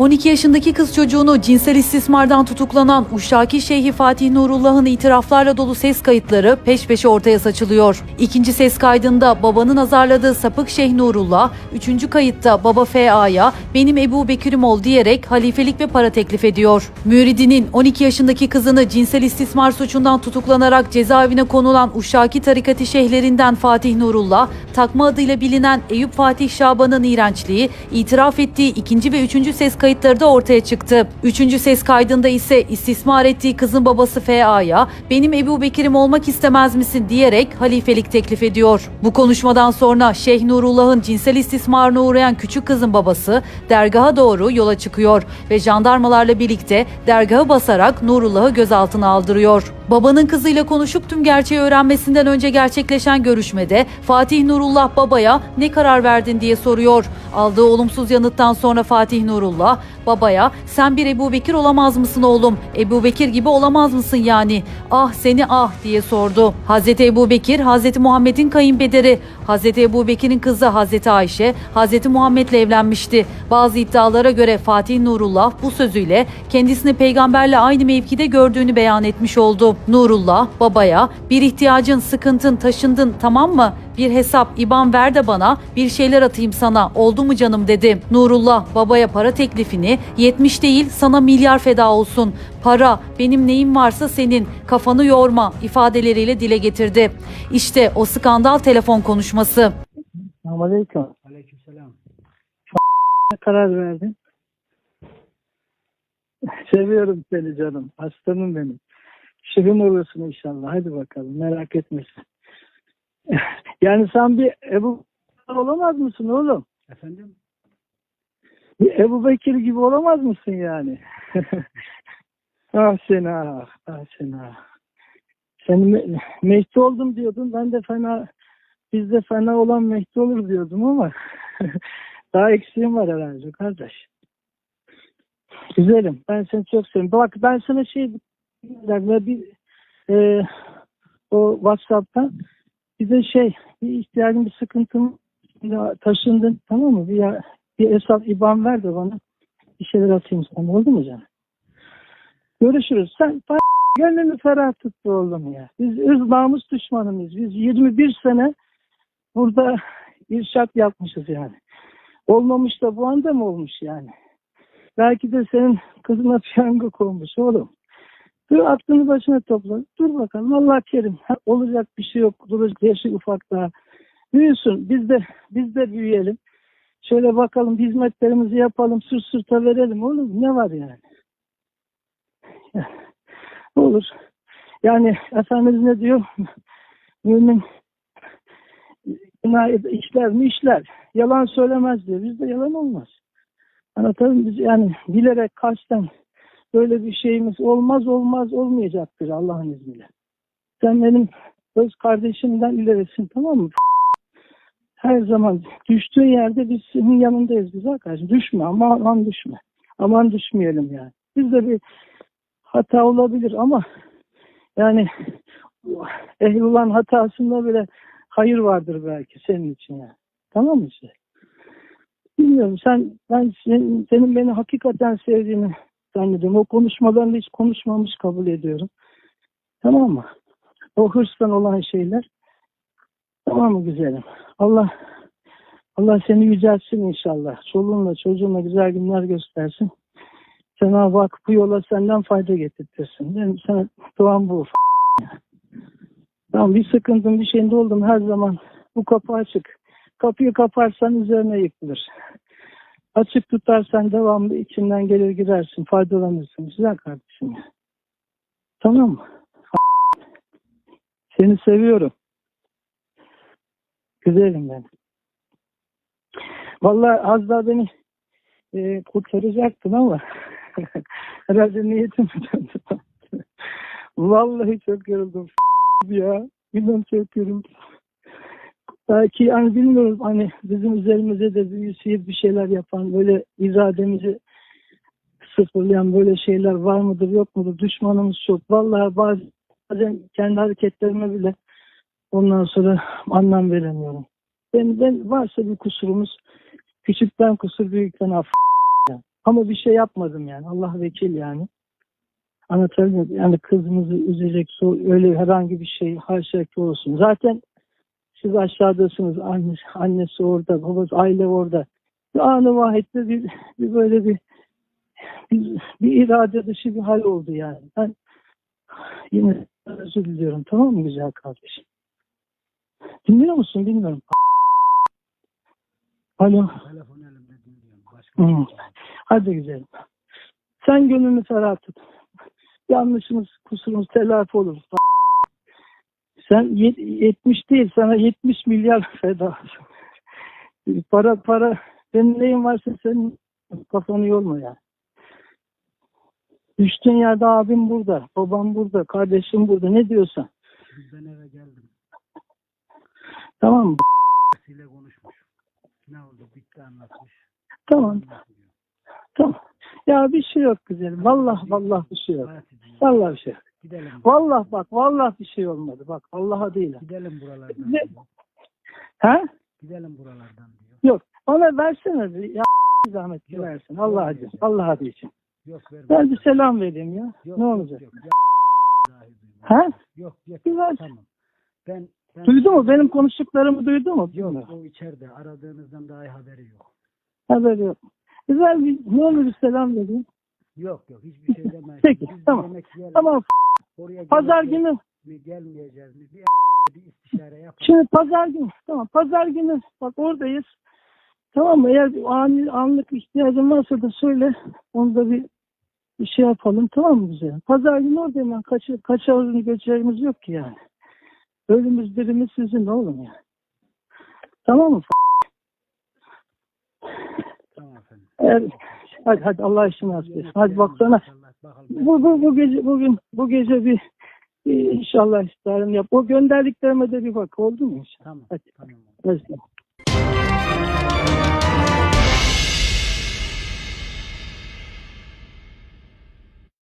12 yaşındaki kız çocuğunu cinsel istismardan tutuklanan Uşaki Şeyhi Fatih Nurullah'ın itiraflarla dolu ses kayıtları peş peşe ortaya saçılıyor. İkinci ses kaydında babanın azarladığı sapık Şeyh Nurullah, üçüncü kayıtta baba FA'ya benim Ebu Bekir'im ol diyerek halifelik ve para teklif ediyor. Müridinin 12 yaşındaki kızını cinsel istismar suçundan tutuklanarak cezaevine konulan Uşaki tarikati şeyhlerinden Fatih Nurullah, takma adıyla bilinen Eyüp Fatih Şaban'ın iğrençliği, itiraf ettiği ikinci ve üçüncü ses kayıtları da ortaya çıktı. Üçüncü ses kaydında ise istismar ettiği kızın babası FA'ya benim Ebu Bekir'im olmak istemez misin diyerek halifelik teklif ediyor. Bu konuşmadan sonra Şeyh Nurullah'ın cinsel istismarına uğrayan küçük kızın babası dergaha doğru yola çıkıyor ve jandarmalarla birlikte dergahı basarak Nurullah'ı gözaltına aldırıyor. Babanın kızıyla konuşup tüm gerçeği öğrenmesinden önce gerçekleşen görüşmede Fatih Nurullah babaya ne karar verdin diye soruyor. Aldığı olumsuz yanıttan sonra Fatih Nurullah babaya sen bir Ebu Bekir olamaz mısın oğlum? Ebu Bekir gibi olamaz mısın yani? Ah seni ah diye sordu. Hazreti Ebu Bekir Hazreti Muhammed'in kayınpederi. Hazreti Ebu Bekir'in kızı Hazreti Ayşe Hazreti Muhammed'le evlenmişti. Bazı iddialara göre Fatih Nurullah bu sözüyle kendisini peygamberle aynı mevkide gördüğünü beyan etmiş oldu. Nurullah babaya bir ihtiyacın, sıkıntın, taşındın tamam mı? Bir hesap, iban ver de bana bir şeyler atayım sana oldu mu canım dedi. Nurullah babaya para teklifini 70 değil sana milyar feda olsun. Para benim neyim varsa senin kafanı yorma ifadeleriyle dile getirdi. İşte o skandal telefon konuşması. Selamünaleyküm. Aleykümselam. Karar verdin? Seviyorum seni canım. Aslanım benim. Şirin olursun inşallah. Hadi bakalım. Merak etme sen. Yani sen bir Ebu olamaz mısın oğlum? Efendim? Bir Ebu Bekir gibi olamaz mısın yani? ah seni ah. Ah seni ah. Sen me- Mehdi oldum diyordun. Ben de fena bizde fena olan Mehdi olur diyordum ama daha eksiğim var herhalde kardeş. Güzelim. Ben seni çok seviyorum. Bak ben sana şey bir e, o WhatsApp'tan bize şey bir ihtiyacın bir sıkıntım ya taşındın tamam mı? Bir, ya- bir hesap IBAN ver de bana bir şeyler atayım sana. Oldu mu canım? Görüşürüz. Sen gönlünü ferah tut be oğlum ya. Biz ırz namus düşmanıyız. Biz 21 sene burada irşat yapmışız yani. Olmamış da bu anda mı olmuş yani? Belki de senin kızına piyango konmuş oğlum. Dur aklını başına topla. Dur bakalım Allah kerim. Olacak bir şey yok. Dur yaşı ufak daha. Büyüsün. Biz de biz de büyüyelim. Şöyle bakalım hizmetlerimizi yapalım. Sırt sırta verelim oğlum. Ne var yani? Ya, Olur. Yani Efendimiz ne diyor? Mümin günah işler mi işler. Yalan söylemez diyor. Bizde yalan olmaz. Anlatalım biz yani bilerek kasten böyle bir şeyimiz olmaz olmaz olmayacaktır Allah'ın izniyle. Sen benim öz kardeşimden ilerisin tamam mı? Her zaman düştüğü yerde biz senin yanındayız güzel kardeşim. Düşme aman, aman düşme. Aman düşmeyelim yani. Bizde bir hata olabilir ama yani ehlullahın hatasında bile hayır vardır belki senin için yani. Tamam mı işte? Bilmiyorum sen ben senin, senin beni hakikaten sevdiğini zannediyorum. O konuşmalarını hiç konuşmamış kabul ediyorum. Tamam mı? O hırstan olan şeyler. Tamam mı güzelim? Allah Allah seni yüceltsin inşallah. Çoluğunla çocuğunla güzel günler göstersin. Cenab-ı Hak bu yola senden fayda getirtirsin. Benim sana duam bu. Tamam bir sıkıntın bir şeyinde oldum her zaman bu kapı açık. Kapıyı kaparsan üzerine yıkılır. Açık tutarsan devamlı içinden gelir girersin, faydalanırsın. Güzel kardeşim. Tamam mı? Seni seviyorum. Güzelim ben. Vallahi az daha beni e, kurtaracaktın ama herhalde niyetim. Vallahi çok yoruldum ya. İnan çok yoruldum. Belki yani bilmiyorum hani bizim üzerimize de büyüsü bir şeyler yapan böyle irademizi sıfırlayan böyle şeyler var mıdır yok mudur düşmanımız çok. Vallahi bazen, kendi hareketlerime bile ondan sonra anlam veremiyorum. Ben, ben varsa bir kusurumuz küçükten kusur büyükten af. Ama bir şey yapmadım yani. Allah vekil yani. Anlatabiliyor muyum? Yani kızımızı üzecek öyle herhangi bir şey haşa ki olsun. Zaten siz aşağıdasınız. Annesi, annesi orada, babası, aile orada. Bir anı vahette bir, bir böyle bir, bir, bir irade dışı bir hal oldu yani. Ben yine özür diliyorum. Tamam mı güzel kardeşim? Dinliyor musun? Bilmiyorum. Alo. Hı. Hadi güzelim. Sen gönlünü ferah tut. Yanlışımız, kusurumuz telafi olur. Sen yet- 70 değil, sana 70 milyar feda. para para, senin neyin varsa senin kafanı yorma ya. Düştüğün yerde abim burada, babam burada, kardeşim burada. Ne diyorsan. ben eve geldim. Tamam mı? Konuşmuş. Ne oldu? Bitti anlatmış. Tamam, tamam. Ya bir şey yok güzelim. Vallahi vallahi bir şey yok. Vallahi bir şey yok. Gidelim. Vallahi bak, vallahi bir şey olmadı. Bak, Allah'a değil. Gidelim buralardan Ne? He? Gidelim buralardan diyor. Yok. Ona versene bir ya zahmet Yok. versin. Allah adı. Allah adı için. Yok verme. Ben bir selam vereyim ya. Yok, ne yok, olacak? Yok, duyma. Ha? Yok yok. Ver. Tamam. Ben, ben Duydu mu? Benim konuştuklarımı duydu mu? Yok Bilmiyorum. o içeride. Aradığınızdan dahi haberi yok. Haberi yok. Güzel bir, ne olur bir selam vereyim. Yok yok hiçbir şey demeyin. Peki, Biz tamam. Tamam. Oraya Pazar günü. mi gelmeyeceğiz mi? Bir, bir istişare yapalım. Şimdi pazar günü. Tamam. Pazar günü. Bak oradayız. Tamam mı? Eğer ani, anlık ihtiyacın varsa da söyle. Onu da bir, bir şey yapalım. Tamam mı güzel? Pazar günü oradayım ben. Kaç, kaçarını göçerimiz yok ki yani. Ölümüz dirimiz sizin oğlum ya. Tamam mı? Tamam efendim. Eğer, hadi hadi Allah işini nasip etsin. Hadi baksana. Bakalım. Bu, bu, bu gece, bugün, bu gece bir inşallah isterim yap. O gönderdiklerime de bir bak oldu mu? Tamam. Hadi. Tamam. Hadi.